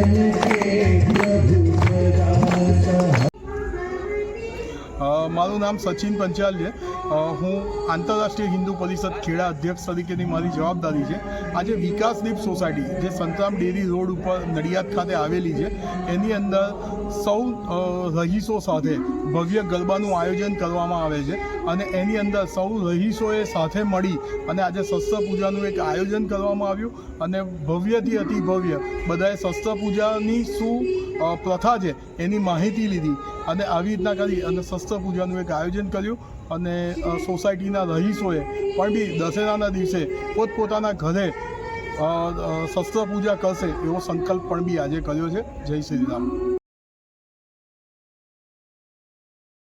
Thank you. મારું નામ સચિન પંચાલ છે. હું આંતરરાષ્ટ્રીય હિન્દુ પરિષદ ખેડા અધ્યક્ષ તરીકેની મારી જવાબદારી છે. આજે વિકાસદીપ સોસાયટી, જે સંતરામ ડેરી રોડ ઉપર નડિયાદ ખાતે આવેલી છે, એની અંદર સૌ રહીશો સાથે ભવ્ય ગરબાનું આયોજન કરવામાં આવે છે અને એની અંદર સૌ રહીશોએ સાથે મળી અને આજે શસ્ત્ર પૂજાનું એક આયોજન કરવામાં આવ્યું અને ભવ્યથી અતિ ભવ્ય બધાએ શસ્ત્ર પૂજાની શું પ્રથા છે, એની માહિતી લીધી. અને આવી રીતના કરી અને શસ્ત્ર પૂજાનું એક આયોજન કર્યું અને સોસાયટીના રહીશોએ પણ બી દશેરાના દિવસે પોતપોતાના ઘરે શસ્ત્ર પૂજા કરશે એવો સંકલ્પ પણ બી આજે કર્યો છે. જય શ્રી રામ.